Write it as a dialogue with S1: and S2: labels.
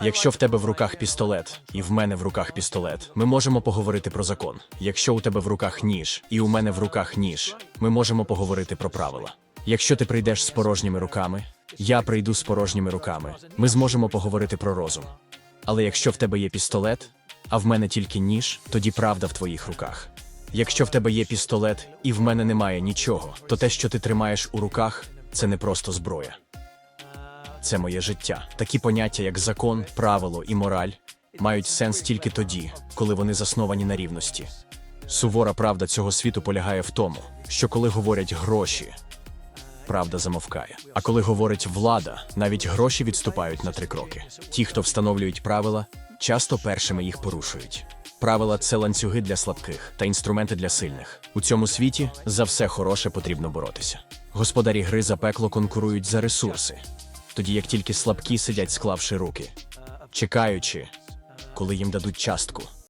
S1: Якщо в тебе в руках пістолет, і в мене в руках пістолет, ми можемо поговорити про закон. Якщо у тебе в руках ніж, і у мене в руках ніж, ми можемо поговорити про правила. Якщо ти прийдеш з порожніми руками, я прийду з порожніми руками. Ми зможемо поговорити про розум. Але якщо в тебе є пістолет, а в мене тільки ніж, тоді правда в твоїх руках. Якщо в тебе є пістолет і в мене немає нічого, то те, що ти тримаєш у руках, це не просто зброя. Це моє життя. Такі поняття, як закон, правило і мораль, мають сенс тільки тоді, коли вони засновані на рівності. Сувора правда цього світу полягає в тому, що коли говорять гроші, правда замовкає. А коли говорить влада, навіть гроші відступають на три кроки. Ті, хто встановлюють правила, часто першими їх порушують. Правила це ланцюги для слабких та інструменти для сильних. У цьому світі за все хороше потрібно боротися. Господарі гри за пекло конкурують за ресурси, тоді як тільки слабкі сидять, склавши руки, чекаючи, коли їм дадуть частку.